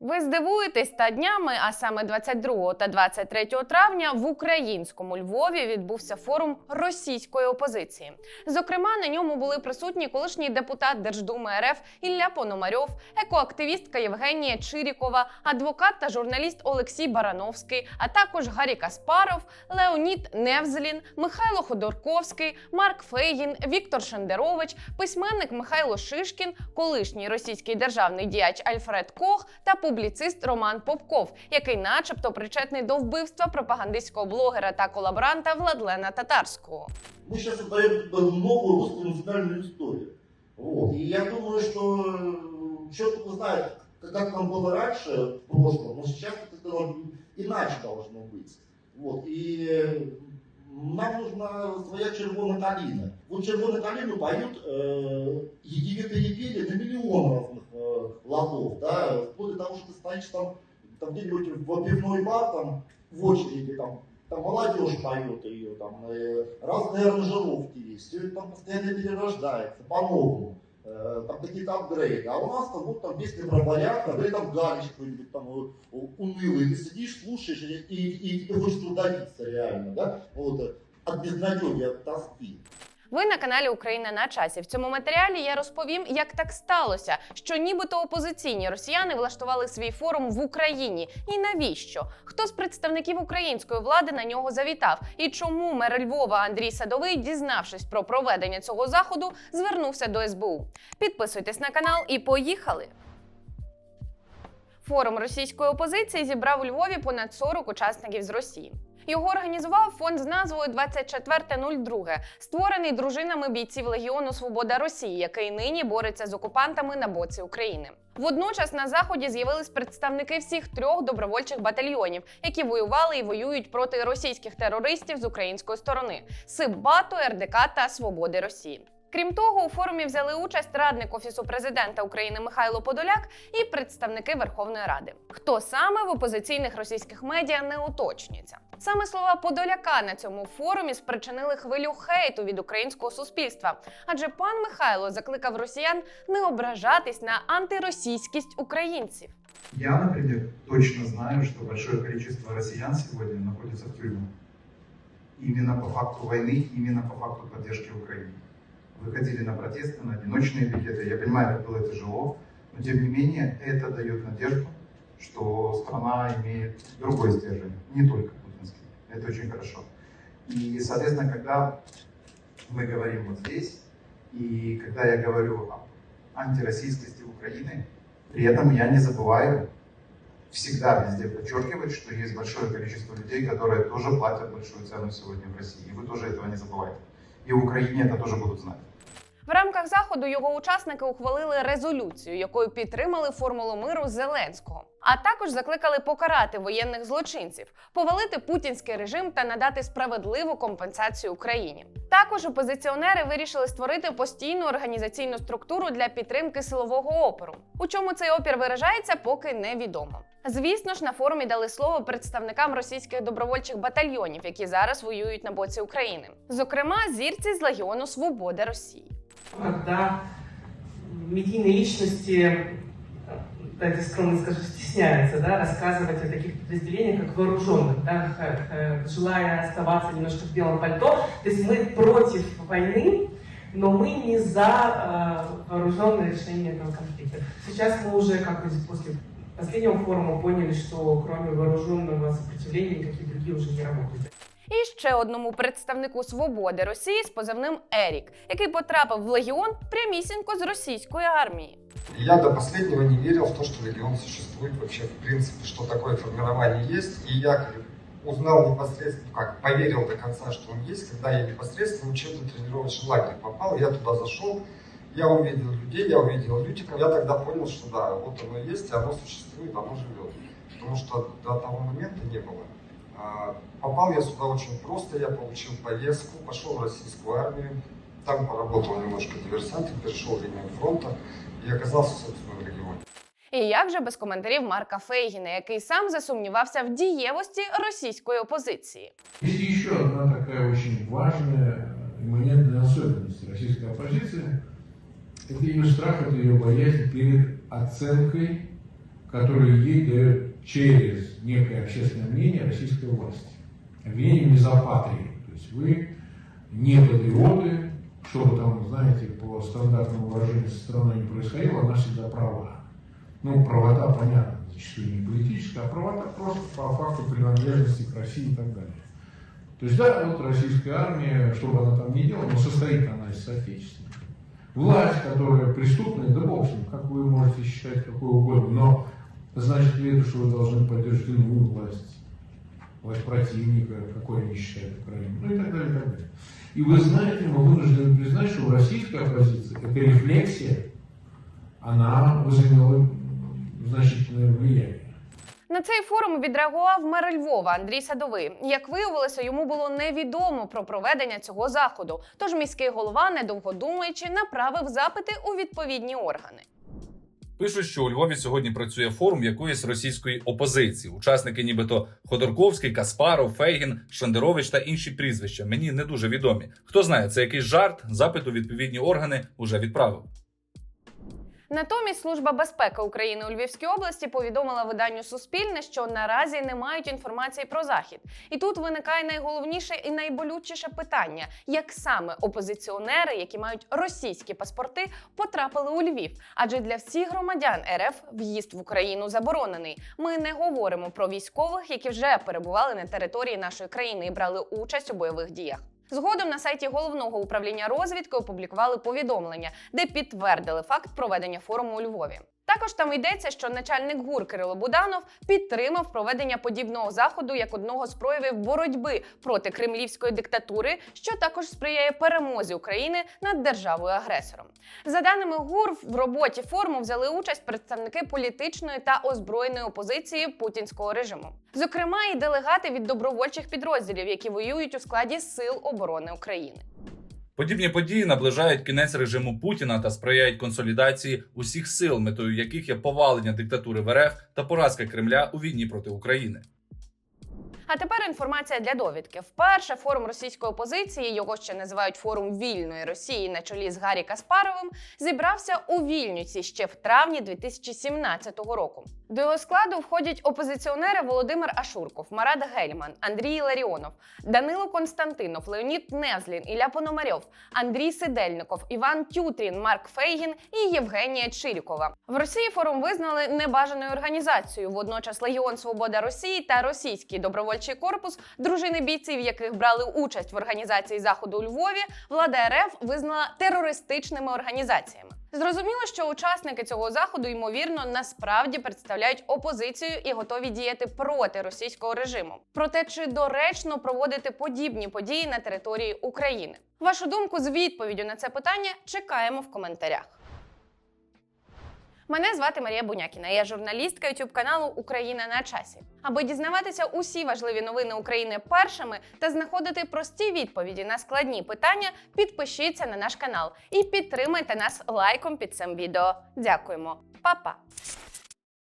Ви здивуєтесь, та днями, а саме 22 та 23 травня в українському Львові відбувся форум російської опозиції. Зокрема, на ньому були присутні колишній депутат Держдуми РФ Ілля Пономарьов, екоактивістка Євгенія Чирікова, адвокат та журналіст Олексій Барановський, а також Гаррі Каспаров, Леонід Невзлін, Михайло Ходорковський, Марк Фейгін, Віктор Шендерович, письменник Михайло Шишкін, колишній російський державний діяч Альфред Кох та публіцист Роман Попков, який, начебто, причетний до вбивства пропагандистського блогера та колаборанта Владлена Татарського. Мы сейчас создаем как бы новую русскую национальную историю. Вот. И я думаю, что э, черт его знает, как как там было раньше, в прошлом, но сейчас это должно- иначе должно быть. Вот. И э, нам нужна своя червона калина. Вот червоную калину поют э, египетские пели на миллион разных э, ладов, да, вплоть до того, что ты стоишь там, там где-нибудь в пивной бар, там, в очереди, там, там молодежь поет ее, там э, разные аранжировки есть, все это там постоянно перерождается по-новому. Э, там какие-то апгрейды. А у нас там вот там песни про порядок, а там галич какой-нибудь там э, унылый. Ты сидишь, слушаешь, и, и, и тебе хочется удавиться реально, да? Вот, э, от безнадеги, от тоски. Ви на каналі Україна на часі. В цьому матеріалі я розповім, як так сталося, що нібито опозиційні росіяни влаштували свій форум в Україні. І навіщо? Хто з представників української влади на нього завітав? І чому мер Львова Андрій Садовий, дізнавшись про проведення цього заходу, звернувся до СБУ? Підписуйтесь на канал і поїхали! Форум російської опозиції зібрав у Львові понад 40 учасників з Росії. Його організував фонд з назвою 2402, створений дружинами бійців Легіону Свобода Росії, який нині бореться з окупантами на боці України. Водночас на заході з'явились представники всіх трьох добровольчих батальйонів, які воювали і воюють проти російських терористів з української сторони Сиббату, РДК та Свободи Росії. Крім того, у форумі взяли участь радник офісу президента України Михайло Подоляк і представники Верховної Ради. Хто саме в опозиційних російських медіа не уточнюється. Саме слова Подоляка на цьому форумі спричинили хвилю хейту від українського суспільства, адже пан Михайло закликав росіян не ображатись на антиросійськість українців. Я, например, точно знаю, что большое количество россиян сегодня находится в тюрьмах. Именно по факту войны, именно по факту поддержки Украины. Выходили на протесты, на одиночные пикеты. Я понимаю, как было тяжело, но тем не менее это дает надежду, что страна имеет другой стержень, не только путинский. Это очень хорошо. И, соответственно, когда мы говорим вот здесь, и когда я говорю об антироссийскости Украины, при этом я не забываю всегда везде подчеркивать, что есть большое количество людей, которые тоже платят большую цену сегодня в России. И вы тоже этого не забывайте. И в Украине это тоже будут знать. В рамках заходу його учасники ухвалили резолюцію, якою підтримали формулу миру Зеленського. А також закликали покарати воєнних злочинців, повалити путінський режим та надати справедливу компенсацію Україні. Також опозиціонери вирішили створити постійну організаційну структуру для підтримки силового опору. У чому цей опір виражається, поки невідомо. Звісно ж, на форумі дали слово представникам російських добровольчих батальйонів, які зараз воюють на боці України, зокрема зірці з Легіону Свобода Росії. когда медийные личности, так скромно скажу, стесняются да, рассказывать о таких подразделениях, как вооруженных, да, х- желая оставаться немножко в белом пальто. То есть мы против войны, но мы не за э, вооруженное решение этого конфликта. Сейчас мы уже, как бы после последнего форума, поняли, что кроме вооруженного сопротивления никакие другие уже не работают І ще одному представнику свободи Росії з позивним Ерік, який потрапив в легіон прямісінько з російської армії. Я до последнего не верил в то, что легион существует вообще, в принципе, что такое формирование есть. И я узнал непосредственно, как поверил до конца, что он есть, когда я непосредственно в учебно-тренировочный лагерь попал. Я туда зашел, я увидел людей, я увидел лютиков. Я тогда понял, что да, вот оно есть, оно существует, оно живет. Потому что до того момента не было. А, Попал я сюда очень просто, я получил повестку, пошел в российскую армию, там поработал немножко диверсантом, перешел в линию фронта и оказался, собственно, в регионе. І як же без коментарів Марка Фейгіна, який сам засумнівався в дієвості російської опозиції. Есть еще одна такая очень важная имманентная особенность российской оппозиции. Это ее страх, это ее боязнь перед оценкой которые едет через некое общественное мнение российской власти. Обвинение в мизопатрии. То есть вы не патриоты, что бы там, знаете, по стандартному выражению со стороны не происходило, она всегда права. Ну, правота, понятно, зачастую не политическая, а правота просто по факту принадлежности к России и так далее. То есть, да, вот российская армия, что бы она там ни делала, но состоит она из соотечественников. Власть, которая преступная, да бог с ним, как вы можете считать какой угодно, но значит ли это, что вы должны поддерживать иную власть, власть противника, какой они считают Украину, ну и так далее, и так далее. И вы знаете, мы вынуждены признать, что российская оппозиция, эта рефлексия, она возымела м, значительное влияние. На цей форум відреагував мер Львова Андрій Садовий. Як виявилося, йому було невідомо про проведення цього заходу. Тож міський голова, недовго думаючи, направив запити у відповідні органи. Пишуть, що у Львові сьогодні працює форум якоїсь російської опозиції. Учасники, нібито Ходорковський, Каспаров, Фейгін, Шандерович та інші прізвища. Мені не дуже відомі. Хто знає, це якийсь жарт. Запит у відповідні органи уже відправив. Натомість Служба безпеки України у Львівській області повідомила виданню Суспільне, що наразі не мають інформації про захід. І тут виникає найголовніше і найболючіше питання: як саме опозиціонери, які мають російські паспорти, потрапили у Львів? Адже для всіх громадян РФ в'їзд в Україну заборонений. Ми не говоримо про військових, які вже перебували на території нашої країни і брали участь у бойових діях. Згодом на сайті головного управління розвідки опублікували повідомлення, де підтвердили факт проведення форуму у Львові. Також там йдеться, що начальник ГУР Кирило Буданов підтримав проведення подібного заходу як одного з проявів боротьби проти кремлівської диктатури, що також сприяє перемозі України над державою-агресором. За даними ГУР, в роботі форуму взяли участь представники політичної та озброєної опозиції путінського режиму, зокрема і делегати від добровольчих підрозділів, які воюють у складі Сил оборони України. Подібні події наближають кінець режиму Путіна та сприяють консолідації усіх сил, метою яких є повалення диктатури в РФ та поразка Кремля у війні проти України. А тепер інформація для довідки. Вперше форум російської опозиції, його ще називають форум вільної Росії на чолі з Гаррі Каспаровим, зібрався у Вільнюсі ще в травні 2017 року. До його складу входять опозиціонери Володимир Ашурков, Марат Гельман, Андрій Ларіонов, Данило Константинов, Леонід Невзлін, Ілля Пономарьов, Андрій Сидельников, Іван Тютрін, Марк Фейгін і Євгенія Чирікова. В Росії форум визнали небажаною організацією. Водночас Легіон Свобода Росії та Російський добровольчий корпус, дружини бійців, яких брали участь в організації заходу у Львові, влада РФ визнала терористичними організаціями. Зрозуміло, що учасники цього заходу ймовірно насправді представляють опозицію і готові діяти проти російського режиму. Проте чи доречно проводити подібні події на території України? Вашу думку з відповіддю на це питання чекаємо в коментарях. Мене звати Марія Бунякіна. Я журналістка youtube каналу Україна на часі. Аби дізнаватися усі важливі новини України першими та знаходити прості відповіді на складні питання, підпишіться на наш канал і підтримайте нас лайком під цим відео. Дякуємо, Па-па!